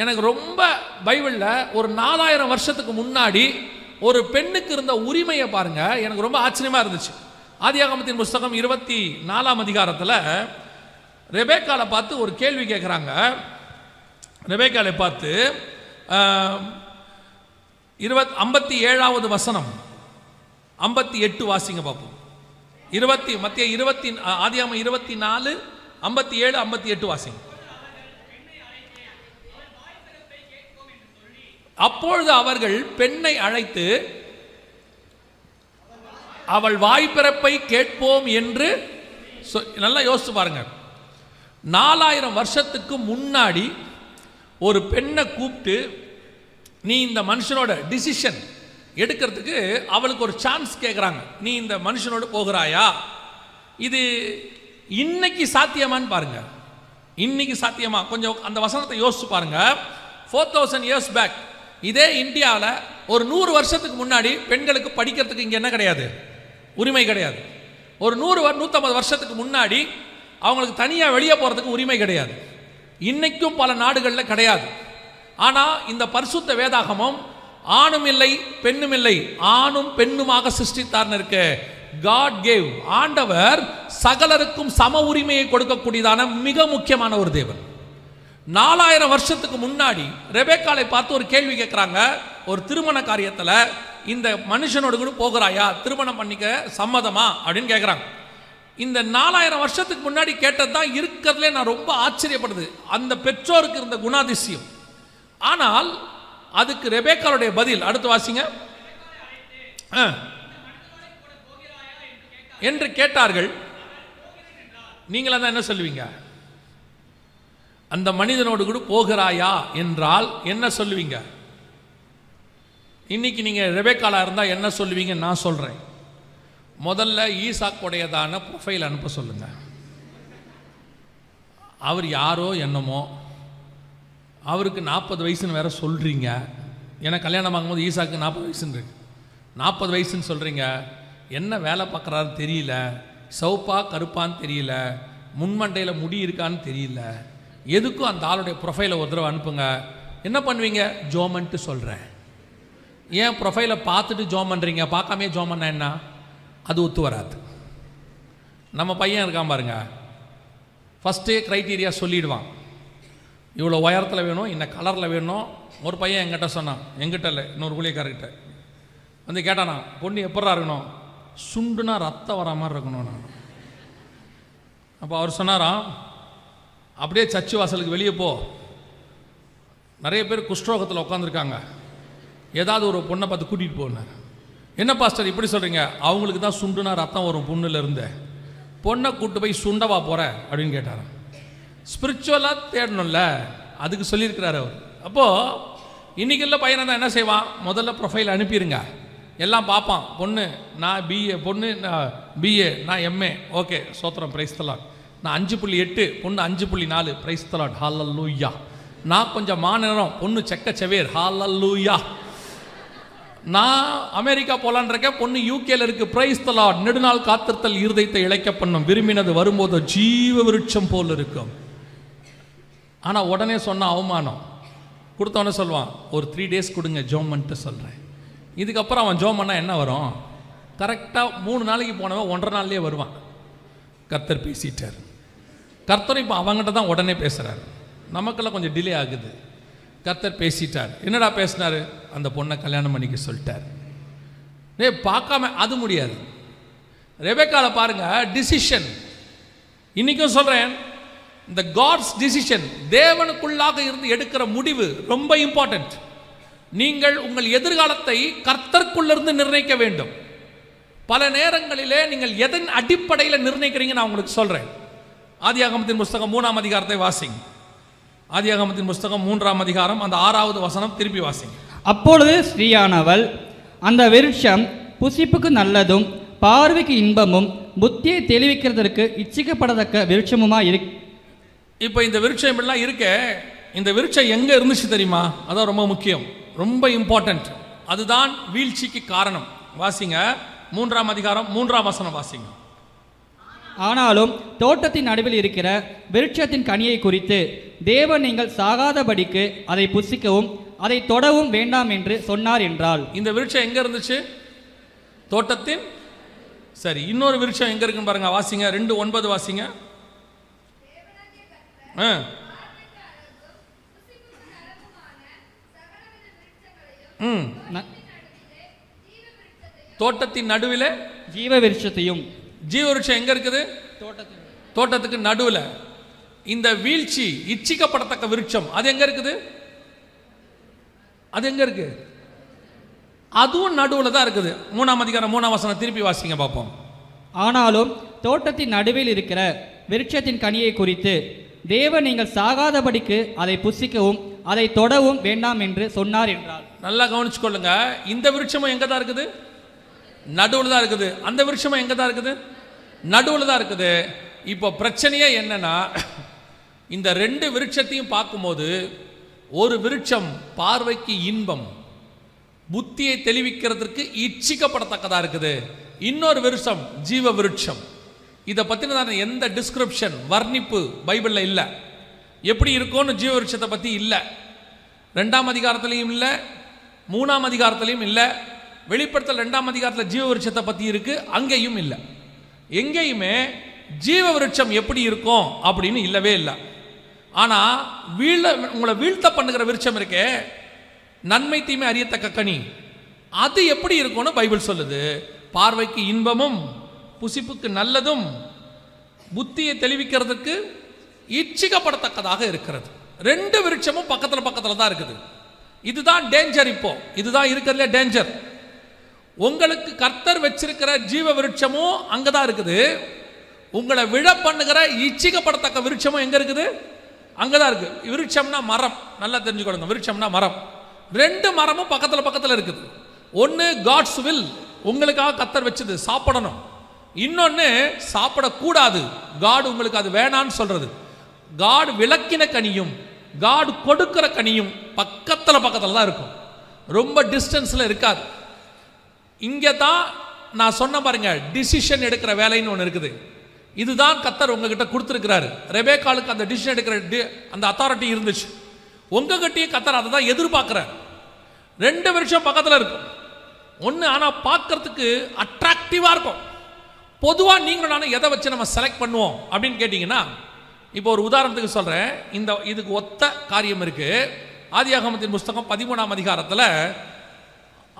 எனக்கு ரொம்ப பைபிளில் ஒரு நாலாயிரம் வருஷத்துக்கு முன்னாடி ஒரு பெண்ணுக்கு இருந்த உரிமையை பாருங்க. எனக்கு ரொம்ப ஆச்சரியமாக இருந்துச்சு. ஆதியாகமத்தின் புஸ்தகம் இருபத்தி நாலாம் அதிகாரத்தில் ரெபேக்காலை பார்த்து ஒரு கேள்வி கேட்குறாங்க ரெபேக்காலை பார்த்து இருபத் ஐம்பத்தி ஏழாவது வசனம். ஐம்பத்தி எட்டு வாசிங்க பார்ப்போம். இருபத்தி மத்திய இருபத்தி ஆதியாம இருபத்தி நாலு ஐம்பத்தி ஏழு ஐம்பத்தி எட்டு வாசிங்க. அப்பொழுது அவர்கள் பெண்ணை அழைத்து அவள் வாய்ப்பிறப்பை கேட்போம் என்று சொ- நல்லா யோசிச்சு பாருங்க. நாலாயிரம் வருஷத்துக்கு முன்னாடி ஒரு பெண்ணை கூப்பிட்டு நீ இந்த மனுஷனோட டிசிஷன் எடுக்கிறதுக்கு அவளுக்கு ஒரு சான்ஸ் கேட்குறாங்க நீ இந்த மனுஷனோட போகிறாயா? இது இன்னைக்கு சாத்தியமான்னு பாருங்க. இன்னைக்கு சாத்தியமா? கொஞ்சம் அந்த வசனத்தை யோசிச்சு பாருங்க. ஃபோர் தௌசண்ட் இயர்ஸ் பேக் இதே இந்தியாவில் ஒரு நூறு வருஷத்துக்கு முன்னாடி பெண்களுக்கு படிக்கிறதுக்கு இங்கே என்ன கிடையாது? உரிமை கிடையாது. ஒரு நூறு நூற்றம்பது வருஷத்துக்கு முன்னாடி அவங்களுக்கு தனியாக வெளியே போகிறதுக்கு உரிமை கிடையாது. இன்றைக்கும் பல நாடுகளில் கிடையாது. ஆனால் இந்த பரிசுத்த வேதாகமம் ஆணும் இல்லை பெண்ணும் இல்லை ஆணும் பெண்ணுமாக சிருஷ்டித்தார்னு இருக்கு. காட் கேவ் ஆண்டவர் சகலருக்கும் சம உரிமையை கொடுக்கக்கூடியதான மிக முக்கியமான ஒரு தேவன். நாலாயிரம் வருஷத்துக்கு முன்னாடி ரெபேக்காலை பார்த்து ஒரு கேள்வி கேட்குறாங்க ஒரு திருமண காரியத்தில் இந்த மனுஷனோடு கூட போகிறாயா? திருமணம் பண்ணிக்க சம்மதமா? அப்படின்னு கேட்குறாங்க இந்த நாலாயிரம் வருஷத்துக்கு முன்னாடி கேட்டது தான் இருக்கிறதுலே நான் ரொம்ப ஆச்சரியப்படுது. அந்த பெற்றோருக்கு இருந்த குணாதிசயம். ஆனால் அதுக்கு ரெபேக்காலுடைய பதில் அடுத்து வாசிங்க. என்று கேட்டார்கள். நீங்கள் தான் என்ன சொல்லுவீங்க? அந்த மனிதனோடு கூட போகிறாயா என்றால் என்ன சொல்லுவீங்க? இன்னைக்கு நீங்கள் ரெபேக்காலாக இருந்தால் என்ன சொல்லுவீங்க நான் சொல்கிறேன் முதல்ல ஈசாக்குடையதான ப்ரொஃபைல் அனுப்ப சொல்லுங்க. அவர் யாரோ என்னமோ அவருக்கு நாற்பது வயசுன்னு வேற சொல்கிறீங்க ஏன்னா கல்யாணம் ஆகும்போது ஈசாக்கு நாற்பது வயசுன்னு இருக்கு. நாற்பது வயசுன்னு சொல்கிறீங்க என்ன வேலை பார்க்குறாரு தெரியல. சவுப்பா கருப்பான்னு தெரியல. முன்மண்டையில் முடி இருக்கான்னு தெரியல. எதுக்கும் அந்த ஆளுடைய ப்ரொஃபைலை ஒரு தடவை அனுப்புங்க. என்ன பண்ணுவீங்க? ஜோமன்ட்டு சொல்கிறேன் ஏன் ப்ரொஃபைலை பார்த்துட்டு ஜோம் பண்ணுறீங்க பார்க்காமே ஜோம் பண்ண என்ன? அது ஒத்து வராது. நம்ம பையன் இருக்கான் பாருங்க. ஃபஸ்ட்டே க்ரைட்டீரியா சொல்லிடுவான். இவ்வளோ உயரத்தில் வேணும் இந்த கலரில் வேணும். ஒரு பையன் என்கிட்ட சொன்னான். எங்கிட்ட இல்லை இன்னொரு ஊழியக்காரர்கிட்ட. வந்து கேட்டானா பொண்ணு எப்படா இருக்கணும்? சுண்டுனா ரத்தம் வர மாதிரி இருக்கணும் நான். அப்போ அவர் சொன்னாராம் அப்படியே சர்ச்சு வாசலுக்கு வெளியே போ. நிறைய பேர் குஷ்டரோகத்தில் உட்காந்துருக்காங்க ஏதாவது ஒரு பொண்ணை பார்த்து கூட்டிகிட்டு போனார் என்ன பாஸ்டர் இப்படி சொல்கிறீங்க அவங்களுக்கு தான் சுண்டுனா ரத்தம் வரும் புண்ணுலேருந்து பொண்ணை கூட்டு போய் சுண்டவா போகிற அப்படின்னு கேட்டார் ஸ்பிரிச்சுவலாக தேடணும்ல. அதுக்கு சொல்லியிருக்கிறார் அவர். அப்போது இன்றைக்குள்ள பையனை தான் என்ன செய்வான்? முதல்ல ப்ரொஃபைல் அனுப்பிடுங்க எல்லாம் பார்ப்பான். பொண்ணு நான் பிஏ பொண்ணு நான் பிஏ நான் எம்ஏ ஓகே சோத்திரம் பிரைஸ்தலாம் நான் அஞ்சு புள்ளி எட்டு பொண்ணு அஞ்சு புள்ளி நாலு. பிரைஸ் தலாட் ஹாலல்லூயா நான் கொஞ்சம் மாநிலம் பொண்ணு செக்க செவேர். ஹாலல்லூயா நான் அமெரிக்கா போலான் இருக்கேன் பொண்ணு யூகேல இருக்கு. பிரைஸ் தலாட் நெடுநாள் காத்திருத்தல் இருதயத்தை இழைக்க பண்ணும். விரும்பினது வரும்போது ஜீவ விருட்சம் போல் இருக்கும். ஆனால் உடனே சொன்ன அவமானம். கொடுத்தவனே சொல்லுவான் ஒரு த்ரீ டேஸ் கொடுங்க ஜோம் பண்ணிட்டு சொல்கிறேன் இதுக்கப்புறம் அவன் ஜோம் பண்ணால் என்ன வரும்? கரெக்டாக மூணு நாளைக்கு போனவன் ஒன்றரை நாள்லேயே வருவான். கர்த்தர் பேசிட்டார். கர்த்தர் இப்போ அவங்ககிட்ட தான் உடனே பேசுகிறாரு நமக்கெல்லாம் கொஞ்சம் டிலே ஆகுது. கர்த்தர் பேசிட்டார். என்னடா பேசினார்? அந்த பொண்ணை கல்யாணம் பண்ணிக்க சொல்லிட்டார். ஏ பார்க்காம அது முடியாது. ரெபேக்காவில் பாருங்க டிசிஷன் இன்னைக்கும் சொல்கிறேன் இந்த காட்ஸ் டிசிஷன் தேவனுக்குள்ளாக இருந்து எடுக்கிற முடிவு ரொம்ப இம்பார்ட்டன்ட் நீங்கள் உங்கள் எதிர்காலத்தை கர்த்தர்க்குள்ளிருந்து நிர்ணயிக்க வேண்டும். பல நேரங்களிலே நீங்கள் எதன் அடிப்படையில் நிர்ணயிக்கிறீங்க நான் உங்களுக்கு சொல்றேன். ஆதியாகமத்தின் புஸ்தகம் மூணாம் அதிகாரத்தை வாசிங்க. ஆதியாகமத்தின் புஸ்தகம் மூன்றாம் அதிகாரம் அந்த ஆறாவது வசனம் திருப்பி வாசிங்க. அப்பொழுது ஸ்ரீயானவள் அந்த விருட்சம் புசிப்புக்கு நல்லதும் பார்வைக்கு இன்பமும் புத்தியை தெளிவிக்கிறதற்கு இச்சிக்கப்படத்தக்க விருட்சமுமா இரு இப்போ இந்த விருட்சம் இப்படிலாம் இருக்கே இந்த விருட்சம் எங்கே இருந்துச்சு தெரியுமா? அதான் ரொம்ப முக்கியம். ரொம்ப இம்பார்ட்டன்ட் அதுதான் வீழ்ச்சிக்கு காரணம். வாசிங்க. மூன்றாம் அதிகாரம் மூன்றாம் வசனம் வாசிங்க. ஆனாலும் தோட்டத்தின் நடுவில் இருக்கிற விருட்சத்தின் கனியை குறித்து தேவன் நீங்கள் சாகாதபடிக்கு அதை புசிக்கவும் அதை தொடவும் வேண்டாம் என்று சொன்னார் என்றாள் இந்த விருட்சம் எங்க இருந்துச்சு? தோட்டத்தின் சரி இன்னொரு விருட்சம் எங்க இருக்குன்னு பாருங்க வாசிங்க ரெண்டு ஒன்பது வாசிங்க. ம். தோட்டத்தின் நடுவில் ஜீவ விருட்சத்தையும் ஜீவ விருட்சம் எங்க இருக்குது? தோட்டத்தின் தோட்டத்துக்கு நடுவில். இந்த வீழ்ச்சி இச்சிக்கப்படத்தக்க விருட்சம் அது எங்க இருக்குது? அது எங்க இருக்கு? அதுவும் நடுவில் தான் இருக்குது. மூணாம் அதிகாரம் மூணாம் வசனம் திருப்பி வாசிங்க பார்ப்போம். ஆனாலும் தோட்டத்தின் நடுவில் இருக்கிற விருட்சத்தின் கனியை குறித்து தேவன் நீங்கள் சாகாதபடிக்கு அதை புசிக்கவும் அதை தொடவும் வேண்டாம் என்று சொன்னார் என்றார். நல்லா கவனிச்சுக்கொள்ளுங்க. இந்த விருட்சமும் எங்க தான் இருக்குது? நடுவில் தான் இருக்குது. அந்த விருட்சமும் எங்க தான் இருக்குது? நடுவில் தான் இருக்குது. இப்போ பிரச்சனையே என்னன்னா இந்த ரெண்டு விருட்சத்தையும் பார்க்கும்போது ஒரு விருட்சம் பார்வைக்கு இன்பம் புத்தியை தெளிவிக்கிறதுக்கு இச்சிக்கப்படத்தக்கதாக இருக்குது. இன்னொரு விருட்சம் ஜீவ விருட்சம். இதை பற்றினதான எந்த டிஸ்கிரிப்ஷன் வர்ணிப்பு பைபிளில் இல்லை. எப்படி இருக்கும்னு ஜீவ விருட்சத்தை பற்றி இல்லை. ரெண்டாம் அதிகாரத்திலையும் இல்லை மூணாம் அதிகாரத்திலையும் இல்லை வெளிப்படுத்தல் ரெண்டாம் அதிகாரத்தில் ஜீவ விருட்சத்தை பற்றி இருக்குது அங்கேயும் இல்லை. எங்கேயுமே ஜீவ விருட்சம் எப்படி இருக்கும் அப்படின்னு இல்லவே இல்லை. ஆனால் வீழ உங்களை வீழ்த்த பண்ணுகிற விருட்சம் இருக்கே. நன்மை தீமை அறியத்தக்க கனி. அது எப்படி இருக்கும்னு பைபிள் சொல்லுது. பார்வைக்கு இன்பமும் புசிப்புக்கு நல்லதும் புத்தியை தெளிவிக்கிறதுக்கு இச்சிக்கப்படத்தக்கதாக இருக்கிறது. ரெண்டு விருட்சமும் பக்கத்தில் பக்கத்தில் தான் இருக்குது. இதுதான் டேஞ்சர் இப்போ. இதுதான் இருக்கிறதுல டேஞ்சர் உங்களுக்கு கர்த்தர் வச்சிருக்கிற ஜீவ விருட்சமும் அங்கே தான் இருக்குது. உங்களை விழ பண்ணுகிற இச்சிக்கப்படத்தக்க விருட்சமும் எங்கே இருக்குது? அங்கே தான் இருக்குது விருட்சம்னா மரம். நல்லா தெரிஞ்சுக்கொள்ளுங்க. விருட்சம்னா மரம். ரெண்டு மரமும் பக்கத்தில் பக்கத்தில் இருக்குது. ஒன்று காட்ஸ் வில் உங்களுக்காக கத்தர் வச்சது. சாப்பிடணும். இன்னொன்று சாப்பிடக்கூடாது. காடு உங்களுக்கு அது வேணான்னு சொல்கிறது காடு விளக்கின கனியும் காடு கொடுக்கிற கனியும் பக்கத்தில் பக்கத்தில் தான் இருக்கும். ரொம்ப டிஸ்டன்ஸில் இருக்காது. இங்கே தான் நான் சொன்ன பாருங்க டிசிஷன் எடுக்கிற வேலைன்னு ஒன்று இருக்குது. இதுதான் கத்தர் உங்ககிட்ட கொடுத்துருக்கிறாரு. ரெபேக்காலுக்கு அந்த டிசிஷன் எடுக்கிற டி- அந்த அத்தாரிட்டி இருந்துச்சு. உங்ககிட்டயும் கத்தர் அதை தான் எதிர்பார்க்குறார். ரெண்டு வருஷம் பக்கத்தில் இருக்கும். ஒன்று ஆனால் பார்க்கறதுக்கு அட்ராக்டிவாக இருக்கும். பொதுவாக நீங்களும் நானும் எதை வச்சு நம்ம செலக்ட் பண்ணுவோம் அப்படின்னு கேட்டிங்கன்னா இப்போ ஒரு உதாரணத்துக்கு சொல்கிறேன் இந்த இதுக்கு ஒத்த காரியம் இருக்குது ஆதியாகமத்தின் புஸ்தகம் பதிமூணாம் அதிகாரத்தில்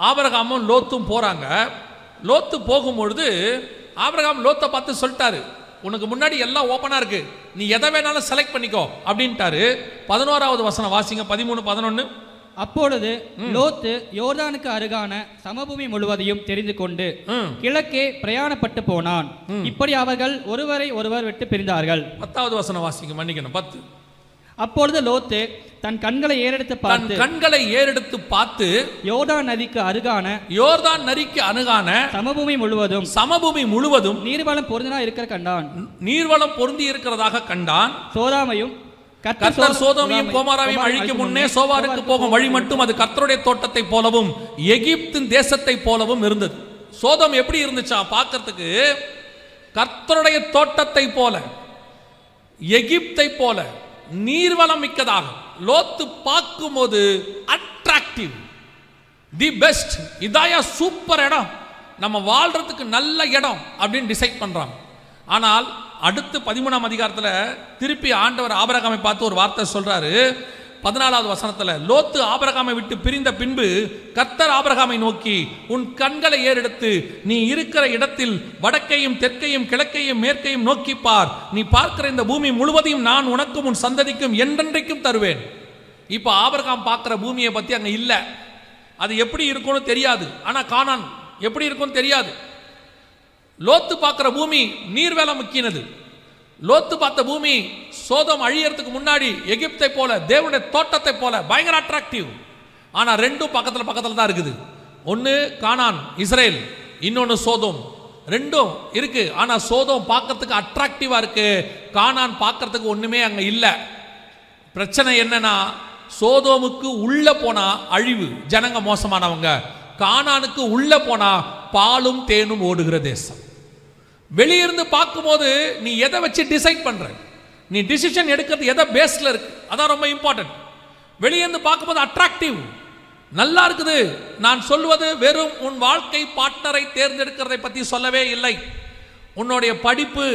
ஆபிரகாமும் லோத்தும் போகிறாங்க லோத்து போகும்பொழுது ஆபிரகாம் லோத்தை பார்த்து சொல்லிட்டாரு உனக்கு முன்னாடி எல்லாம் ஓப்பனாக இருக்கு. நீ எதை வேணாலும் செலக்ட் பண்ணிக்கோ அப்படின்ட்டாரு. பதினோராவது வசனம் வாசிங்க பதிமூணு பதினொன்று அப்பொழுது லோத்து யோர்தானுக்கு அருகான சமபூமி முழுவதையும் தெரிந்து கொண்டு கிழக்கே பிரயாணப்பட்டு போனான். இப்படி அவர்கள் ஒருவரை ஒருவர் விட்டு பிரிந்தார்கள். பத்தாவது வசனம் வாசிங்க மன்னிக்கணும் பத்து. அப்பொழுது லோத்து தன் கண்களை ஏறெடுத்து பார்த்து கண்களை ஏறெடுத்து பார்த்து யோர்தான் நதிக்கு அருகான யோர்தான் நரிக்கு அணுகான சமபூமி முழுவதும் சமபூமி முழுவதும் நீர்வளம் பொருந்தினா இருக்கிற கண்டான். நீர்வளம் பொருந்தி இருக்கிறதாக கண்டான். சோதாமையும் கர்த்தர் சோதோமையும் கோமாராவையும் அழிக்கும் முன்னே சோவாருக்கு போகும் வழி மட்டும் அது கர்த்தருடைய தோட்டத்தை போலவும் எகிப்தின் தேசத்தை போலவும் இருந்தது. சோதம் எப்படி இருந்துச்சா பார்க்கறதுக்கு கர்த்தருடைய தோட்டத்தை போல எகிப்தை போல நீர்வளம் மிக்கதாக. லோத்து பார்க்கும்போது அட்ராக்டிவ் தி பெஸ்ட் இதாயா சூப்பர் இடம். நம்ம வாழ்றதுக்கு நல்ல இடம் அப்படின்னு டிசைட் பண்ணுறாங்க ஆனால் அடுத்து பதிமூணாம் அதிகாரத்தில் திருப்பி ஆண்டவர் ஆபரகாமை பார்த்து ஒரு வார்த்தை சொல்கிறாரு பதினாலாவது வசனத்தில் லோத்து ஆபரகாமை விட்டு பிரிந்த பின்பு கர்த்தர் ஆபரகாமை நோக்கி உன் கண்களை ஏறெடுத்து நீ இருக்கிற இடத்தில் வடக்கையும் தெற்கையும் கிழக்கையும் மேற்கையும் நோக்கி பார். நீ பார்க்கிற இந்த பூமி முழுவதையும் நான் உனக்கும் உன் சந்ததிக்கும் என்றென்றைக்கும் தருவேன். இப்போ ஆபரகாம் பார்க்குற பூமியை பற்றி அங்கே இல்லை. அது எப்படி இருக்கும்னு தெரியாது. ஆனால் காணான். எப்படி இருக்கும்னு தெரியாது. லோத்து பார்க்குற பூமி நீர்வேலம் முக்கியனது. லோத்து பார்த்த பூமி சோதம் அழியறதுக்கு முன்னாடி எகிப்தை போல தேவனுடைய தோட்டத்தை போல பயங்கர அட்ராக்டிவ் ஆனால் ரெண்டும் பக்கத்தில் பக்கத்தில் தான் இருக்குது. ஒன்று கானான் இஸ்ரேல் இன்னொன்று சோதம். ரெண்டும் இருக்கு. ஆனால் சோதம் பார்க்கறதுக்கு அட்ராக்டிவாக இருக்கு. கானான் பார்க்கறதுக்கு ஒன்றுமே அங்கே இல்லை. பிரச்சனை என்னன்னா சோதோமுக்கு உள்ள போனா அழிவு ஜனங்க மோசமானவங்க. கானானுக்கு உள்ள போனா பாலும் தேனும் ஓடுகிற தேசம். வெளியிருந்து பார்க்கும்போது நீ எதை வச்சு டிசைட் பண்ற? நீ டிசிஷன் எடுக்கிறது எதை பேஸில் இருக்கு? அதான் ரொம்ப இம்பார்ட்டன்ட் வெளியிருந்து பார்க்கும்போது அட்ராக்டிவ் நல்லா இருக்குது. நான் சொல்வது வெறும் உன் வாழ்க்கை பார்ட்னரை தேர்ந்தெடுக்கிறதை பற்றி சொல்லவே இல்லை. உன்னுடைய படிப்பு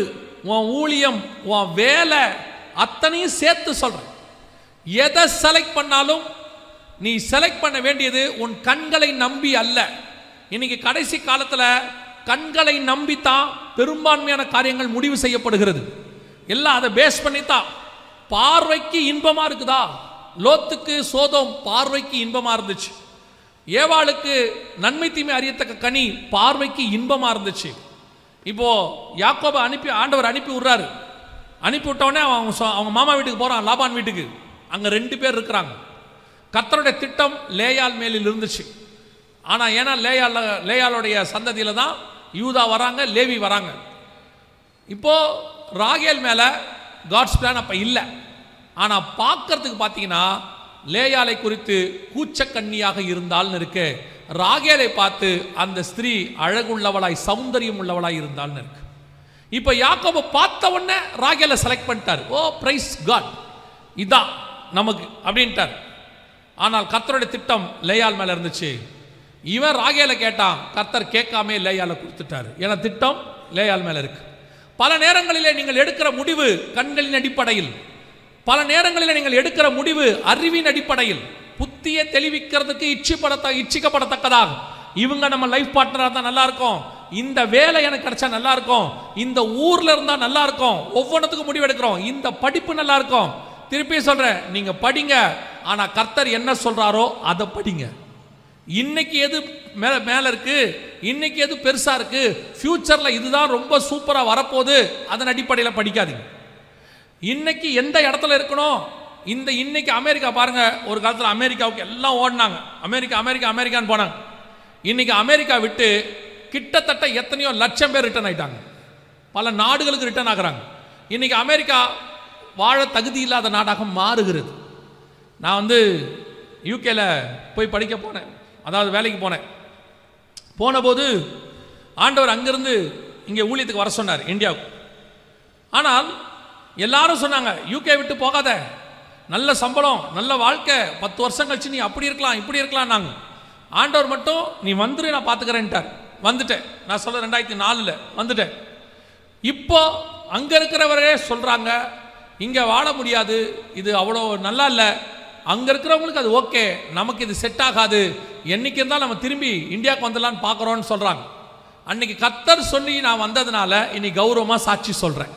உன் ஊழியம் உன் வேலை அத்தனையும் சேர்த்து சொல்கிறேன் எதை செலக்ட் பண்ணாலும் நீ செலக்ட் பண்ண வேண்டியது உன் கண்களை நம்பி அல்ல. இன்னைக்கு கடைசி காலத்தில் கண்களை நம்பித்தான் பெரும்பான்மையான காரியங்கள் முடிவு செய்யப்படுகிறது. எல்லாம் அதை பேஸ் பண்ணித்தான் பார்வைக்கு இன்பமா இருக்குதா? லோத்துக்கு சோதம் பார்வைக்கு இன்பமா இருந்துச்சு. ஏவாளுக்கு நன்மை தீமை அறியத்தக்க கனி பார்வைக்கு இன்பமா இருந்துச்சு. இப்போ யாக்கோபை அனுப்பி ஆண்டவர் அனுப்பி விடுறாரு. அனுப்பி விட்டவொடனே அவங்க அவங்க மாமா வீட்டுக்கு போறான் லாபான் வீட்டுக்கு. அங்க ரெண்டு பேர் இருக்கிறாங்க. கத்தருடைய திட்டம் லேயால் மேலில் இருந்துச்சு. ஆனா ஏன்னா லேயால் லேயாலுடைய சந்ததியில தான் யூதா வராங்க லேவி வராங்க. இப்போது ராகேல் மேலே காட்ஸ் பிளான் அப்போ இல்லை. ஆனால் பார்க்கறதுக்கு பார்த்தீங்கன்னா லேயாலை குறித்து கூச்சக்கண்ணியாக இருந்தால்னு இருக்கு. ராகேலை பார்த்து அந்த ஸ்திரீ அழகுள்ளவளாய் சௌந்தரியம் உள்ளவளாய் இருந்தால்னு இருக்கு. இப்போ யாக்கோபு பார்த்த உடனே ராகேலை செலக்ட் பண்ணிட்டார். ஓ பிரைஸ் காட் இதான் நமக்கு அப்படின்ட்டார். ஆனால் கத்தருடைய திட்டம் லேயால் மேலே இருந்துச்சு. இவன் ராகேல கேட்டான் கர்த்தர் கேட்காமே லேயால கொடுத்துட்டாரு. ஏன்னா திட்டம் லேயால் மேல இருக்கு. பல நேரங்களிலே நீங்கள் எடுக்கிற முடிவு கண்களின் அடிப்படையில். பல நேரங்களில் நீங்கள் எடுக்கிற முடிவு அறிவின் அடிப்படையில். புத்தியை தெளிவிக்கிறதுக்கு இச்சிப்படத்த இச்சிக்கப்படத்தக்கதாக. இவங்க நம்ம லைஃப் பார்ட்னராக இருந்தால் நல்லா இருக்கும் இந்த வேலை எனக்கு கிடைச்சா நல்லா இருக்கும் இந்த ஊர்ல இருந்தா நல்லா இருக்கும் ஒவ்வொன்றுத்துக்கும் முடிவு எடுக்கிறோம் இந்த படிப்பு நல்லா இருக்கும் திருப்பி சொல்றேன் நீங்க படிங்க. ஆனா கர்த்தர் என்ன சொல்றாரோ அதை படிங்க. இன்னைக்கு எது மேலே மேலே இருக்கு இன்னைக்கு எது பெருசாக இருக்கு? ஃப்யூச்சரில் இதுதான் ரொம்ப சூப்பராக வரப்போகுது. அதன் அடிப்படையில் படிக்காதீங்க. இன்னைக்கு எந்த இடத்துல இருக்கணும்? இந்த இன்னைக்கு அமெரிக்கா பாருங்க. ஒரு காலத்தில் அமெரிக்காவுக்கு எல்லாம் ஓடினாங்க. அமெரிக்கா அமெரிக்கா அமெரிக்கான்னு போனாங்க. இன்னைக்கு அமெரிக்கா விட்டு கிட்டத்தட்ட எத்தனையோ லட்சம் பேர் ரிட்டர்ன் ஆயிட்டாங்க. பல நாடுகளுக்கு ரிட்டர்ன் ஆகிறாங்க. இன்னைக்கு அமெரிக்கா வாழ தகுதி இல்லாத நாடாக மாறுகிறது. நான் வந்து யூகேல போய் படிக்க போனேன். அதாவது வேலைக்கு போனேன். போனபோது ஆண்டவர் அங்கேருந்து இங்கே ஊழியத்துக்கு வர சொன்னார் இந்தியாவுக்கு. ஆனால் எல்லாரும் சொன்னாங்க யூகே விட்டு போகாத. நல்ல சம்பளம் நல்ல வாழ்க்கை பத்து வருஷம் கழிச்சு நீ அப்படி இருக்கலாம் இப்படி இருக்கலாம் நாங்கள் ஆண்டவர் மட்டும் நீ வந்துரு நான் பார்த்துக்கிறேன்ட்டார் வந்துட்டேன். நான் சொல்ல ரெண்டாயிரத்தி நாலில் வந்துட்டேன். இப்போ அங்கே இருக்கிறவரே சொல்கிறாங்க இங்கே வாழ முடியாது. இது அவ்வளோ நல்லா இல்லை. அங்கே இருக்கிறவங்களுக்கு அது ஓகே. நமக்கு இது செட் ஆகாது. என்னைக்கு இருந்தால் நம்ம திரும்பி இந்தியாவுக்கு வந்துடலான்னு பார்க்குறோன்னு சொல்கிறாங்க அன்னைக்கு கத்தர் சொல்லி நான் வந்ததுனால இனி கௌரவமாக சாட்சி சொல்கிறேன்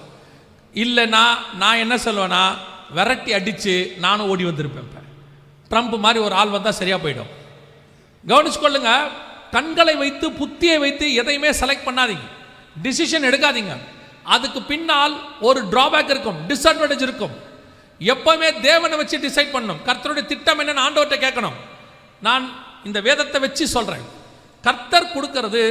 இல்லைன்னா நான் என்ன சொல்லுவேன்னா விரட்டி அடித்து நானும் ஓடி வந்திருப்பேன் ட்ரம்ப் மாதிரி ஒரு ஆள் வந்தால் சரியாக போயிடும். கவனிச்சு கொள்ளுங்க கண்களை வைத்து புத்தியை வைத்து எதையுமே செலக்ட் பண்ணாதீங்க. டிசிஷன் எடுக்காதீங்க. அதுக்கு பின்னால் ஒரு டிராபேக் இருக்கும் டிஸ்அட்வான்டேஜ் இருக்கும். எப்பவுமே தேவனை வச்சு டிசைட் பண்ணணும். கர்த்தருடைய திட்டம் என்னன்னு ஆண்டவர்கிட்ட கேட்கணும். நான் இந்த வேதத்தை வச்சு சொல்றேன். கர்த்தர் கொடுக்கறது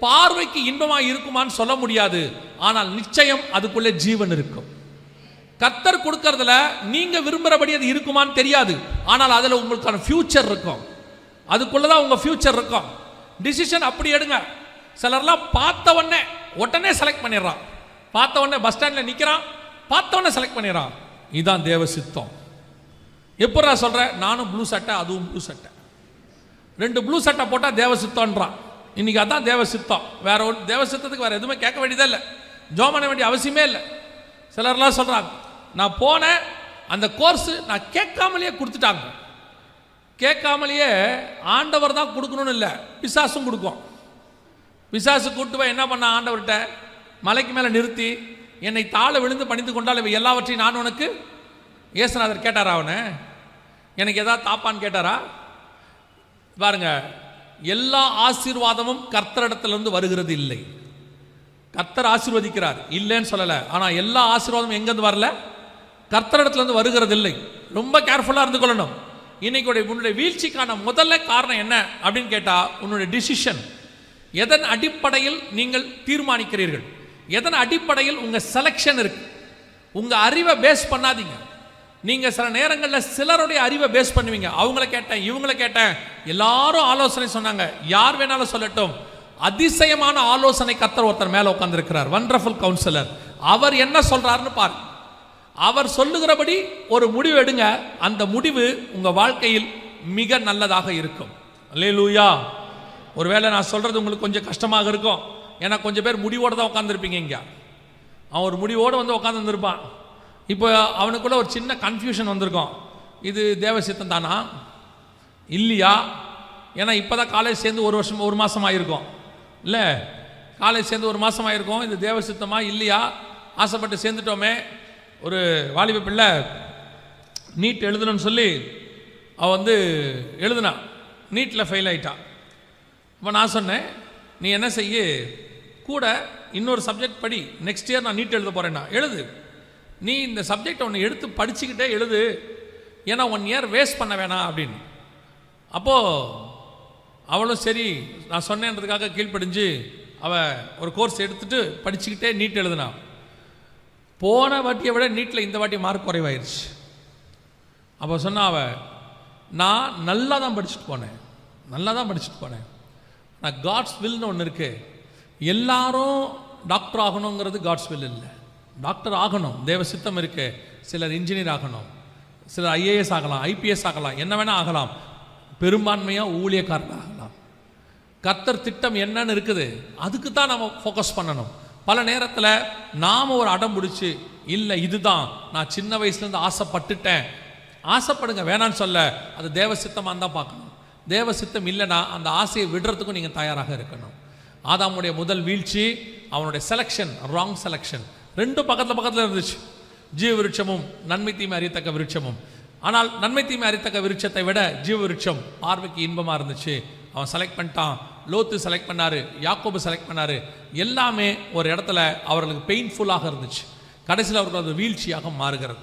பார்வைக்கு இன்பமாக இருக்குமான்னு சொல்ல முடியாது. ஆனால் நிச்சயம் அதுக்குள்ளே ஜீவன் இருக்கும். கர்த்தர் கொடுக்கறதுல நீங்க விரும்புகிறபடி அது இருக்குமான்னு தெரியாது. ஆனால் அதில் உங்களுக்கான ஃபியூச்சர் இருக்கும். அதுக்குள்ளே தான் உங்க ஃபியூச்சர் இருக்கும். டிசிஷன் அப்படி எடுங்க. சிலர்லாம் பார்த்த உடனே உடனே செலக்ட் பண்ணிடுறான். பார்த்த உடனே பஸ் ஸ்டாண்டில் நிற்கிறான் பார்த்த உடனே செலக்ட் பண்ணிடுறான். இதுதான் தேவ சித்தம். எப்போ நான் நானும் ப்ளூ சட்டை அதுவும் ப்ளூ சட்டை ரெண்டு ப்ளூ சட்டை போட்டால் தேவ சித்தம்ன்றான். இன்றைக்கி அதான் தேவ சித்தம். வேற ஒரு தேவ சித்தத்துக்கு வேறு எதுவுமே கேட்க வேண்டியதே இல்லை. ஜோம் பண்ண வேண்டிய அவசியமே இல்லை. சிலர்லாம் சொல்கிறாங்க நான் போனேன் அந்த கோர்ஸு நான் கேட்காமலேயே கொடுத்துட்டாங்க. கேட்காமலேயே ஆண்டவர் தான் கொடுக்கணும்னு இல்லை பிசாசும் கொடுக்கும் பிசாசு கூப்பிட்டு போய் என்ன பண்ண ஆண்டவர்கிட்ட? மலைக்கு மேலே நிறுத்தி என்னை தாழ விழுந்து பணிந்து கொண்டால் இவை எல்லாவற்றையும் நான் உனக்கு? இயேசுநாதர் கேட்டாரா அவனை? எனக்கு எதாவது தாப்பான்னு கேட்டாரா? பாருங்க எல்லா ஆசீர்வாதமும் கர்த்தரிடத்திலிருந்து வருகிறது இல்லை. கர்த்தர் ஆசீர்வதிக்கிறார். இல்லைன்னு சொல்லலை. ஆனால் எல்லா ஆசீர்வாதமும் எங்கேருந்து வரல? கர்த்தரிடத்துலேருந்து வருகிறது இல்லை ரொம்ப கேர்ஃபுல்லாக இருந்து கொள்ளணும். இன்னைக்கு உன்னுடைய வீழ்ச்சிக்கான முதல்ல காரணம் என்ன அப்படின்னு கேட்டால் உன்னுடைய டிசிஷன் எதன் அடிப்படையில் நீங்கள் தீர்மானிக்கிறீர்கள்? எதன் அடிப்படையில் உங்கள் செலெக்ஷன் இருக்கு? உங்கள் அறிவை பேஸ் பண்ணாதீங்க. நீங்க சில நேரங்களில் சிலருடைய அறிவை பேஸ் பண்ணுவீங்க. அவங்கள கேட்டேன் இவங்கள கேட்டேன். எல்லாரும் ஆலோசனை சொன்னாங்க. யார் வேணாலும் சொல்லட்டும். அதிசயமான ஆலோசனை கத்தர் ஒருத்தர் மேலே உட்காந்துருக்கிறார் வண்டர்ஃபுல் கவுன்சிலர் அவர் என்ன சொல்றாருன்னு பாருங்க. அவர் சொல்லுகிறபடி ஒரு முடிவு எடுங்க. அந்த முடிவு உங்க வாழ்க்கையில் மிக நல்லதாக இருக்கும். அல்லேலூயா ஒருவேளை நான் சொல்றது உங்களுக்கு கொஞ்சம் கஷ்டமாக இருக்கும். ஏன்னா கொஞ்சம் பேர் முடிவோடு தான் உட்காந்துருப்பீங்க இங்கே. அவன் ஒரு முடிவோடு வந்து உட்காந்துருப்பான் இப்போ அவனுக்குள்ள ஒரு சின்ன கன்ஃபியூஷன் வந்திருக்கும். இது தேவசித்தம் தானா? இல்லையா? ஏன்னா இப்போ தான் காலேஜ் சேர்ந்து ஒரு வருஷம் ஒரு மாதம் ஆகிருக்கும் இல்லை காலேஜ் சேர்ந்து ஒரு மாதம் ஆகிருக்கும் இது தேவசித்தமா இல்லையா? ஆசைப்பட்டு சேர்ந்துட்டோமே. ஒரு வாலிப பிள்ளை நீட் எழுதணும்னு சொல்லி அவள் வந்து எழுதுனான் நீட்டில் ஃபெயில் ஆகிட்டான் அப்போ நான் சொன்னேன் நீ என்ன செய்ய? கூட இன்னொரு சப்ஜெக்ட் படி நெக்ஸ்ட் இயர் நான் நீட் எழுத போகிறேன்னா எழுது. நீ இந்த சப்ஜெக்ட் ஒன்று எடுத்து படிச்சுக்கிட்டே எழுது. ஏன்னா ஒன் இயர் வேஸ்ட் பண்ண வேணாம் அப்படின்னு. அப்போது அவளும் சரி நான் சொன்னேன்றதுக்காக கீழ்ப்படிஞ்சு அவள் ஒரு கோர்ஸ் எடுத்துட்டு படிச்சுக்கிட்டே நீட் எழுதுனா. போன வாட்டியை விட நீட்டில் இந்த வாட்டி மார்க் குறைவாயிருச்சு. அப்போ சொன்னா அவள் நான் நல்லா தான் படிச்சுட்டு போனேன். நல்லா தான் படிச்சுட்டு போனேன். நான் காட்ஸ் வில்னு ஒன்று இருக்குது எல்லாரும் டாக்டர் ஆகணுங்கிறது காட்ஸ் வில் இல்லை. டாக்டர் ஆகணும். தேவ சித்தம் இருக்கு. சிலர் இன்ஜினியர் ஆகணும். சிலர் ஐஏஎஸ் ஆகலாம் ஐபிஎஸ் ஆகலாம் என்ன வேணால் ஆகலாம். பெரும்பான்மையாக ஊழியக்காரன் ஆகலாம். கர்த்தர் திட்டம் என்னன்னு இருக்குது. அதுக்கு தான் நம்ம ஃபோக்கஸ் பண்ணணும். பல நேரத்தில் நாம் ஒரு அடம் பிடிச்சி இல்லை இதுதான். நான் சின்ன வயசுலேருந்து ஆசைப்பட்டுட்டேன். ஆசைப்படுங்க வேணான்னு சொல்ல. அது தேவ சித்தமாக தான் பார்க்கணும். தேவ சித்தம் இல்லைன்னா அந்த ஆசையை விடுறதுக்கும் நீங்கள் தயாராக இருக்கணும். ஆதாமுடைய முதல் வீழ்ச்சி அவனுடைய செலெக்ஷன் ராங் செலெக்ஷன் ரெண்டும் பக்கத்தில் பக்கத்தில் இருந்துச்சு. ஜீவ விருட்சமும் நன்மை தீமை அறியத்தக்க விருட்சமும். ஆனால் நன்மை தீமை அறியத்தக்க விருட்சத்தை விட ஜீவ விருட்சம் பார்வைக்கு இன்பமாக இருந்துச்சு. அவன் செலக்ட் பண்ணிட்டான். லோத்து செலக்ட் பண்ணாரு யாக்கோபு செலக்ட் பண்ணாரு. எல்லாமே ஒரு இடத்துல அவர்களுக்கு பெயின்ஃபுல்லாக இருந்துச்சு. கடைசியில் அவர்கள் அது வீழ்ச்சியாக மாறுகிறது.